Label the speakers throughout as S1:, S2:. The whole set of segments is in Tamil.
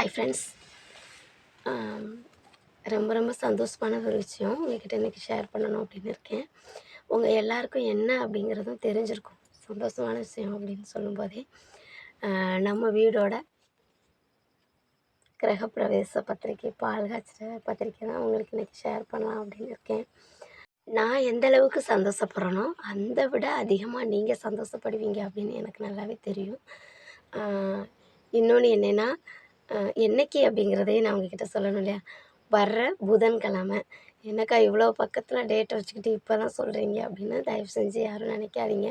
S1: ஹாய் ஃப்ரெண்ட்ஸ் um, ரொம்ப ரொம்ப சந்தோஷமான ஒரு விஷயம். உங்ககிட்ட இன்றைக்கி ஷேர் பண்ணணும் அப்படின்னு இருக்கேன். உங்கள் எல்லாருக்கும் என்ன அப்படிங்கிறதும் தெரிஞ்சிருக்கும். சந்தோஷமான விஷயம் அப்படின்னு சொல்லும்போதே நம்ம வீடோட கிரகப்பிரவேச பத்திரிக்கை பால் காய்ச்சிற பத்திரிக்கை தான் உங்களுக்கு இன்றைக்கி ஷேர் பண்ணலாம் அப்படின்னு இருக்கேன். நான் எந்த அளவுக்கு சந்தோஷப்படுறேனோ அந்த விட அதிகமாக நீங்கள் சந்தோஷப்படுவீங்க அப்படின்னு எனக்கு நல்லாவே தெரியும். இன்னொன்று என்னென்னா என்னைக்கு அப்படிங்கிறதையும் நான் உங்ககிட்ட சொல்லணும் இல்லையா? வர்ற புதன்கிழமை. என்னக்கா இவ்வளோ பக்கத்தில் டேட் வச்சுக்கிட்டு இப்போ தான் சொல்கிறீங்க அப்படின்னு தயவு செஞ்சு யாரும் நினைக்காதீங்க.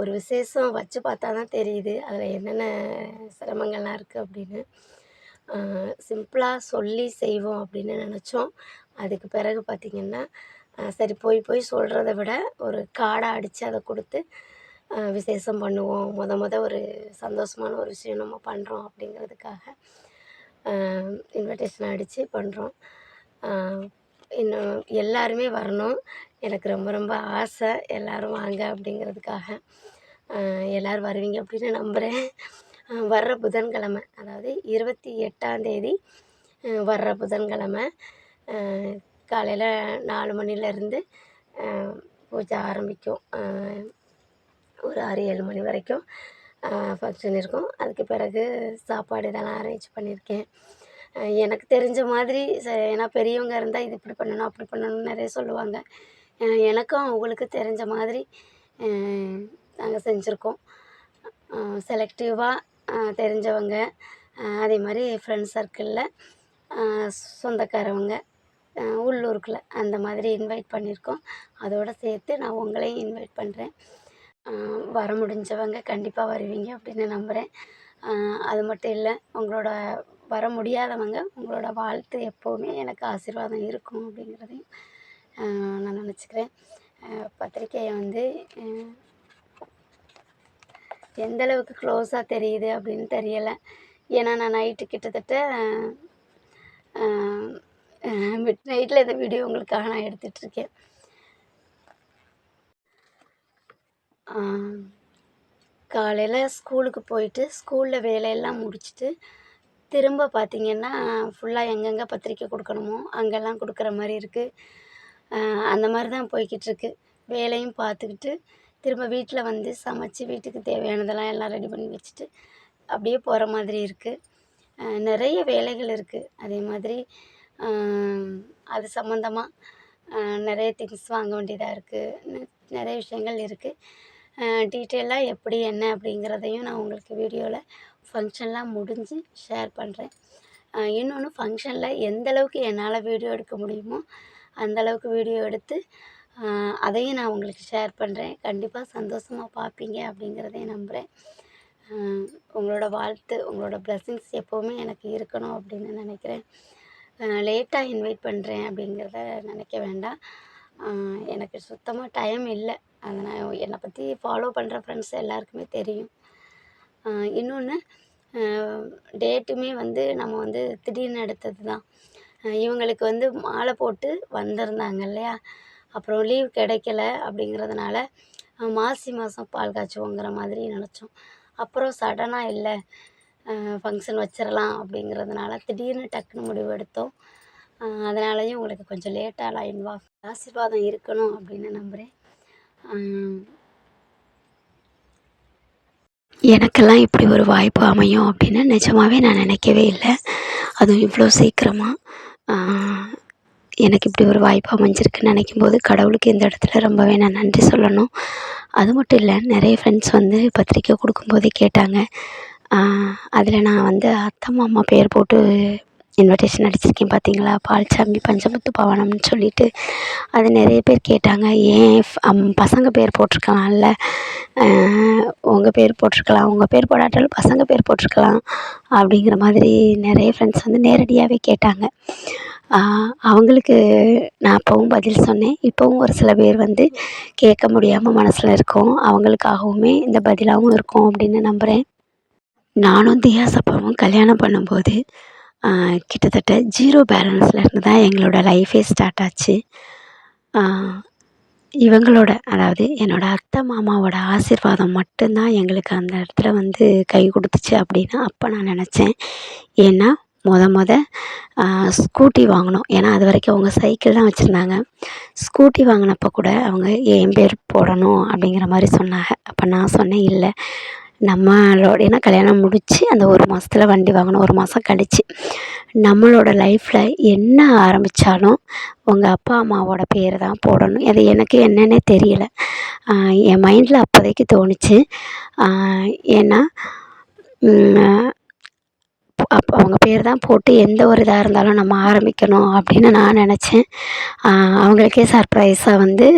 S1: ஒரு விசேஷம் வச்சு பார்த்தா தான் தெரியுது. அதில் என்னென்ன சிரமங்கள்லாம் இருக்குது அப்படின்னு. சிம்பிளாக சொல்லி செய்வோம் அப்படின்னு நினச்சோம். அதுக்கு பிறகு பார்த்திங்கன்னா சரி போய் போய் சொல்கிறத விட ஒரு காடை அடித்து அதை கொடுத்து விசேஷம் பண்ணுவோம். முத முத ஒரு சந்தோஷமான ஒரு விஷயம் நம்ம பண்ணுறோம் அப்படிங்கிறதுக்காக இன்விடேஷன் அடித்து பண்ணுறோம் இன்னும் எல்லாருமே வரணும். எனக்கு ரொம்ப ரொம்ப ஆசை. எல்லோரும் வாங்க அப்படிங்கிறதுக்காக எல்லோரும் எல்லாரும் வருவீங்க அப்படின்னு நம்புகிறேன் வர்ற புதன்கிழமை அதாவது இருபத்தி எட்டாந்தேதி வர்ற புதன்கிழமை காலையில் நாலு மணிலேருந்து பூஜை ஆரம்பிக்கும். ஒரு ஆறு ஏழு மணி வரைக்கும் ஃபங்க்ஷன் இருக்கும். அதுக்கு பிறகு சாப்பாடு இதெல்லாம் அரேஞ்ச் பண்ணியிருக்கேன். எனக்கு தெரிஞ்ச மாதிரி ச ஏன்னா பெரியவங்க இருந்தால் இது இப்படி பண்ணணும் அப்படி பண்ணணும்னு நிறைய சொல்லுவாங்க. எனக்கும் அவங்களுக்கு தெரிஞ்ச மாதிரி நாங்கள் செஞ்சுருக்கோம். செலக்டிவாக தெரிஞ்சவங்க அதே மாதிரி ஃப்ரெண்ட்ஸ் சர்க்கிளில் சொந்தக்காரவங்க உள்ளூருக்குள்ளே அந்த மாதிரி இன்வைட் பண்ணியிருக்கோம். அதோடு சேர்த்து நான் உங்களையும் இன்வைட் பண்ணுறேன் வர முடிஞ்சவங்க கண்டிப்பாக வருவீங்க அப்படின்னு நம்புகிறேன் அது மட்டும் இல்லை உங்களோட வர முடியாதவங்க உங்களோட வாழ்த்து எப்போவுமே எனக்கு ஆசீர்வாதம் இருக்கும் அப்படிங்கிறதையும் நான் நினச்சிக்கிறேன். பத்திரிக்கையை வந்து எந்த அளவுக்கு க்ளோஸாக தெரியுது அப்படின்னு தெரியலை. ஏன்னா நான் நைட்டு கிட்டத்தட்ட மிட் நைட்டில் இந்த வீடியோ உங்களுக்காக நான் எடுத்துகிட்ருக்கேன் காலையில் ஸ்கூலுக்கு போயிட்டு ஸ்கூலில் வேலையெல்லாம் முடிச்சுட்டு திரும்ப பார்த்திங்கன்னா ஃபுல்லாக எங்கெங்கே பத்திரிக்கை கொடுக்கணுமோ அங்கெல்லாம் கொடுக்குற மாதிரி இருக்குது அந்த மாதிரி தான் போய்கிட்டுருக்கு வேலையும் பார்த்துக்கிட்டு திரும்ப வீட்டில் வந்து சமைச்சு வீட்டுக்கு தேவையானதெல்லாம் எல்லாம் ரெடி பண்ணி வச்சுட்டு அப்படியே போகிற மாதிரி இருக்குது நிறைய வேலைகள் இருக்குது அதே மாதிரி அது சம்மந்தமாக நிறைய திங்ஸ் வாங்க வேண்டியதாக இருக்குது நிறைய விஷயங்கள் இருக்குது டீட்டெயிலாக எப்படி என்ன அப்படிங்கிறதையும் நான் உங்களுக்கு வீடியோவில் ஃபங்க்ஷன்லாம் முடிஞ்சு ஷேர் பண்ணுறேன் இன்னொன்று ஃபங்க்ஷனில் எந்தளவுக்கு என்னால் வீடியோ எடுக்க முடியுமோ அந்தளவுக்கு வீடியோ எடுத்து அதையும் நான் உங்களுக்கு ஷேர் பண்ணுறேன் கண்டிப்பாக சந்தோஷமாக பார்ப்பீங்க அப்படிங்கிறதையும் நம்புகிறேன் உங்களோட வாழ்த்து உங்களோட ப்ளஸ்ஸிங்ஸ் எப்போவுமே எனக்கு இருக்கணும் அப்படின்னு நினைக்கிறேன். லேட்டாக இன்வைட் பண்ணுறேன் அப்படிங்கிறத நினைக்க வேண்டாம். எனக்கு சுத்தமாக டைம் இல்லை. அதனால் நான் என்னை பற்றி ஃபாலோ பண்ணுற ஃப்ரெண்ட்ஸ் எல்லாருக்குமே தெரியும். இன்னொன்று டேட்டுமே வந்து நம்ம வந்து திடீர்னு எடுத்தது தான் இவங்களுக்கு வந்து மாலை போட்டு வந்திருந்தாங்க இல்லையா? அப்புறம் லீவ் கிடைக்கல அப்படிங்கிறதுனால மாசி மாதம் பால் காய்ச்சுவோங்கிற மாதிரி நினச்சோம். அப்புறம் சடனாக இல்லை ஃபங்க்ஷன் வச்சிடலாம் அப்படிங்கிறதுனால திடீர்னு டக்குன்னு முடிவு எடுத்தோம். அதனாலையும் உங்களுக்கு கொஞ்சம் லேட்டாக லைன் வா ஆசீர்வாதம் இருக்கணும் அப்படின்னு நம்புகிறேன் எனக்கெல்லாம் இப்படி ஒரு வாய்ப்பு அமையும் அப்படின்னு நிஜமாகவே நான் நினைக்கவே இல்லை. அதுவும் இவ்வளோ சீக்கிரமாக எனக்கு இப்படி ஒரு வாய்ப்பு அமைஞ்சிருக்குன்னு நினைக்கும் போது கடவுளுக்கு இந்த இடத்துல ரொம்பவே நான் நன்றி சொல்லணும். அது மட்டும் இல்லை நிறைய ஃப்ரெண்ட்ஸ் வந்து பத்திரிக்கை கொடுக்கும்போதே கேட்டாங்க. அதில் நான் வந்து அத்தை மாமா பேர் போட்டு இன்விடேஷன் அடிச்சிருக்கேன் பார்த்தீங்களா பால்சாமி பஞ்சமுத்து பவனம்னு சொல்லிட்டு அது நிறைய பேர் கேட்டாங்க. ஏன் பசங்க பேர் போட்டிருக்கலாம்ல? உங்கள் பேர் போட்டிருக்கலாம். உங்கள் பேர் போடாட்டாலும் பசங்க பேர் போட்டிருக்கலாம் அப்படிங்கிற மாதிரி நிறைய ஃப்ரெண்ட்ஸ் வந்து நேரடியாகவே கேட்டாங்க. அவங்களுக்கு நான் அப்போவும் பதில் சொன்னேன். இப்போவும் ஒரு சில பேர் வந்து கேட்க முடியாமல் மனசில் இருக்கும். அவங்களுக்காகவுமே இந்த பதிலாகவும் இருக்கும் அப்படின்னு நம்புகிறேன் நானும் தியாஸ் அப்பாவும் கல்யாணம் பண்ணும்போது கிட்டத்தட்ட ஜீரோ பேலன்ஸில் இருந்து தான் எங்களோட லைஃபே ஸ்டார்ட் ஆச்சு. இவங்களோட அதாவது என்னோடய அத்தை மாமாவோட ஆசீர்வாதம் மட்டும்தான் எங்களுக்கு அந்த இடத்துல வந்து கை கொடுத்துச்சு அப்படின்னு அப்போ நான் நினச்சேன். ஏன்னா மொத மொத ஸ்கூட்டி வாங்கினோம் ஏன்னா அது வரைக்கும் அவங்க சைக்கிள் தான் வச்சுருந்தாங்க. ஸ்கூட்டி வாங்கினப்போ கூட அவங்க என் பேர் போடணும் அப்படிங்கிற மாதிரி சொன்னாங்க. அப்போ நான் சொன்னேன் இல்லை. நம்மளோட ஏன்னா கல்யாணம் முடித்து அந்த ஒரு மாதத்துல வண்டி வாங்கினோம் ஒரு மாதம் கழித்து நம்மளோட லைஃப்பில் என்ன ஆரம்பித்தாலும் உங்கள் அப்பா அம்மாவோட பேர் தான் போடணும். அது எனக்கு என்னன்னே தெரியல. என் மைண்டில் அப்போதைக்கு தோணுச்சு. ஏன்னா அப்போ அவங்க பேர் தான் போட்டு எந்த ஒரு இதாக இருந்தாலும் நம்ம ஆரம்பிக்கணும் அப்படின்னு நான் நினச்சேன். அவங்களுக்கே சர்ப்ரைஸாக வந்து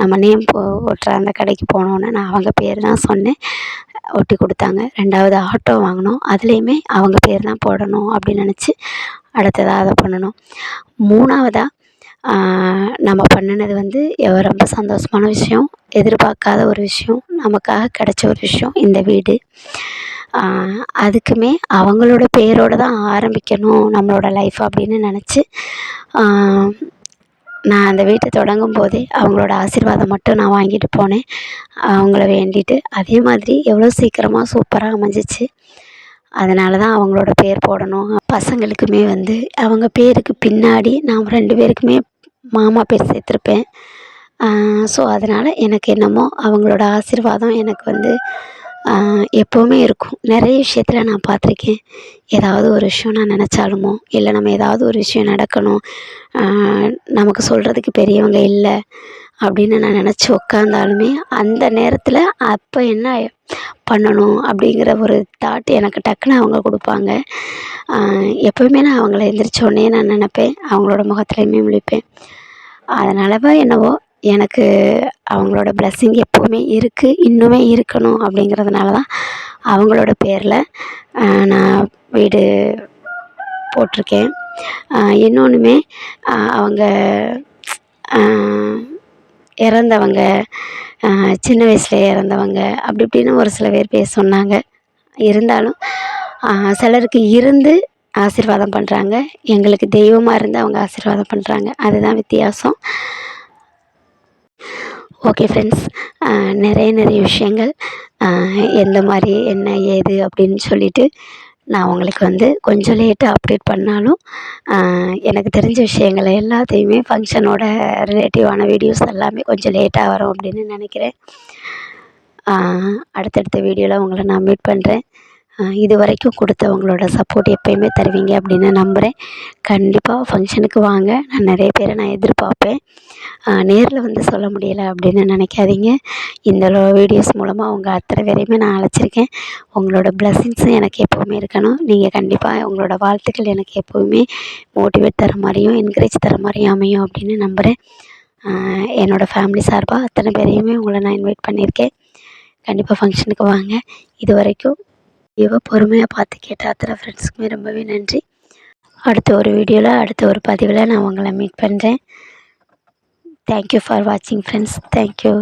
S1: நம்ம நேம் போ ஓட்டுற அந்த கடைக்கு போனோன்னே நான் அவங்க பேர் தான் சொன்னேன். ஒட்டி கொடுத்தாங்க. ரெண்டாவது ஆட்டோ வாங்கினோம். அதுலேயுமே அவங்க பேர் தான் போடணும் அப்படின்னு நினச்சி அடுத்ததாக அதை பண்ணணும். மூணாவதாக நம்ம பண்ணினது வந்து ரொம்ப சந்தோஷமான விஷயம். எதிர்பார்க்காத ஒரு விஷயம். நமக்காக கிடச்ச ஒரு விஷயம். இந்த வீடு. அதுக்குமே அவங்களோட பேரோடு தான் ஆரம்பிக்கணும் நம்மளோட லைஃப் அப்படின்னு நினச்சி நான் அந்த வீட்டை தொடங்கும் போதே அவங்களோட ஆசீர்வாதம் மட்டும் நான் வாங்கிட்டு போனேன். அவங்கள வேண்டிட்டு அதே மாதிரி எவ்வளோ சீக்கிரமாக சூப்பராக அமைஞ்சிச்சு. அதனால தான் அவங்களோட பேர் போடணும். பசங்களுக்குமே வந்து அவங்க பேருக்கு பின்னாடி நான் ரெண்டு பேருக்குமே மாமா பேர் சேர்த்துருப்பேன். ஸோ அதனால் எனக்கு என்னமோ அவங்களோட ஆசீர்வாதம் எனக்கு வந்து எப்போவுமே இருக்கும். நிறைய விஷயத்தில் நான் பார்த்துருக்கேன். ஏதாவது ஒரு விஷயம் நான் நினச்சாலுமோ இல்லை நம்ம ஏதாவது ஒரு விஷயம் நடக்கணும் நமக்கு சொல்கிறதுக்கு பெரியவங்க இல்லை அப்படின்னு நான் நினச்சி உக்காந்தாலுமே அந்த நேரத்தில் அப்போ என்ன பண்ணணும் அப்படிங்கிற ஒரு தாட் எனக்கு டக்குன்னு அவங்க கொடுப்பாங்க. எப்போவுமே நான் அவங்கள எந்திரிச்சோடனே நான் நினப்பேன். அவங்களோட முகத்துலையுமே முழிப்பேன் அதனாலவா என்னவோ எனக்கு அவங்களோட பிளஸ்ஸிங் எப்போவுமே இருக்குது இன்னுமே இருக்கணும் அப்படிங்கிறதுனால தான் அவங்களோட பேரில் நான் வீடு போட்டிருக்கேன். இன்னொன்றுமே அவங்க இறந்தவங்க சின்ன வயசில் இறந்தவங்க அப்படி இப்படின்னு ஒரு சில பேர் பேர் சொன்னாங்க. இருந்தாலும் சிலருக்கு இருந்து ஆசீர்வாதம் பண்ணுறாங்க எங்களுக்கு தெய்வமாக இருந்து அவங்க ஆசீர்வாதம் பண்ணுறாங்க அதுதான் வித்தியாசம். ஓகே ஃப்ரெண்ட்ஸ் நிறைய நிறைய விஷயங்கள். எந்த மாதிரி என்ன ஏது அப்படின்னு சொல்லிட்டு நான் உங்களுக்கு வந்து கொஞ்சம் லேட்டாக அப்டேட் பண்ணாலும் எனக்கு தெரிஞ்ச விஷயங்களை எல்லாத்தையுமே ஃபங்க்ஷனோட ரிலேட்டிவான வீடியோஸ் எல்லாமே கொஞ்சம் லேட்டாக வரும் அப்படின்னு நினைக்கிறேன். அடுத்தடுத்த வீடியோவில் உங்களை நான் மீட் பண்ணுறேன் இது வரைக்கும் கொடுத்தவங்களோட சப்போர்ட் எப்போயுமே தருவீங்க அப்படின்னு நம்புகிறேன் கண்டிப்பாக ஃபங்க்ஷனுக்கு வாங்க. நான் நிறைய பேரை நான் எதிர்பார்ப்பேன். நேரில் வந்து சொல்ல முடியலை அப்படின்னு நினைக்காதீங்க. இந்த வீடியோஸ் மூலமாக உங்கள் அத்தனை பேரையுமே நான் அழைச்சிருக்கேன். உங்களோட பிளஸ்ஸிங்ஸும் எனக்கு எப்போவுமே இருக்கணும். நீங்கள் கண்டிப்பாக உங்களோட வாழ்த்துக்கள் எனக்கு எப்போவுமே மோட்டிவேட் தர மாதிரியும் என்கரேஜ் தர மாதிரியும் அமையும் அப்படின்னு நம்புகிறேன் என்னோடய ஃபேமிலி சார்பாக அத்தனை பேரையுமே உங்களை நான் இன்வைட் பண்ணியிருக்கேன். கண்டிப்பாக ஃபங்க்ஷனுக்கு வாங்க. இது வரைக்கும் வீடியோவை பொறுமையாக பார்த்து கேட்ட அத்தனை ஃப்ரெண்ட்ஸுக்குமே ரொம்பவே நன்றி. அடுத்த ஒரு வீடியோவில் அடுத்த ஒரு பதிவில் நான் உங்களை மீட் பண்ணுறேன் தேங்க்யூ ஃபார் வாட்சிங் ஃப்ரெண்ட்ஸ் தேங்க்யூ